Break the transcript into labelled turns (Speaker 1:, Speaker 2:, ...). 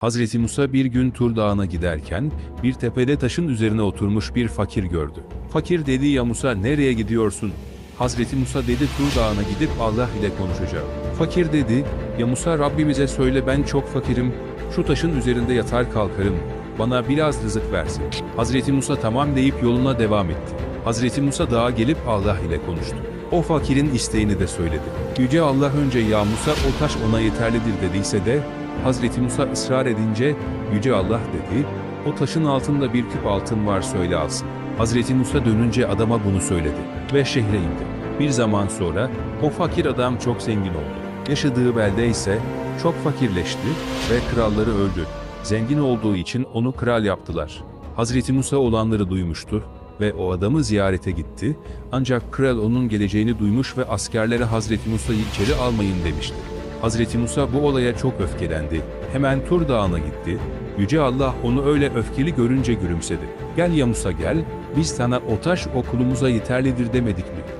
Speaker 1: Hazreti Musa bir gün Tur Dağı'na giderken bir tepede taşın üzerine oturmuş bir fakir gördü. Fakir dedi ya Musa nereye gidiyorsun? Hazreti Musa dedi Tur Dağı'na gidip Allah ile konuşacağım. Fakir dedi ya Musa Rabbimize söyle ben çok fakirim, şu taşın üzerinde yatar kalkarım, bana biraz rızık versin. Hazreti Musa tamam deyip yoluna devam etti. Hazreti Musa dağa gelip Allah ile konuştu. O fakirin isteğini de söyledi. Yüce Allah önce ya Musa o taş ona yeterlidir dediyse de Hazreti Musa ısrar edince Yüce Allah dedi, o taşın altında bir küp altın var söyle alsın. Hazreti Musa dönünce adama bunu söyledi ve şehre indi. Bir zaman sonra o fakir adam çok zengin oldu. Yaşadığı belde ise çok fakirleşti ve kralları öldü. Zengin olduğu için onu kral yaptılar. Hazreti Musa olanları duymuştu ve o adamı ziyarete gitti. Ancak kral onun geleceğini duymuş ve askerlere Hazreti Musa'yı içeri almayın demişti. Hazreti Musa bu olaya çok öfkelendi. Hemen Tur Dağı'na gitti. Yüce Allah onu öyle öfkeli görünce gülümsedi. Gel ya Musa gel, biz sana o taş okulumuza yeterlidir demedik mi?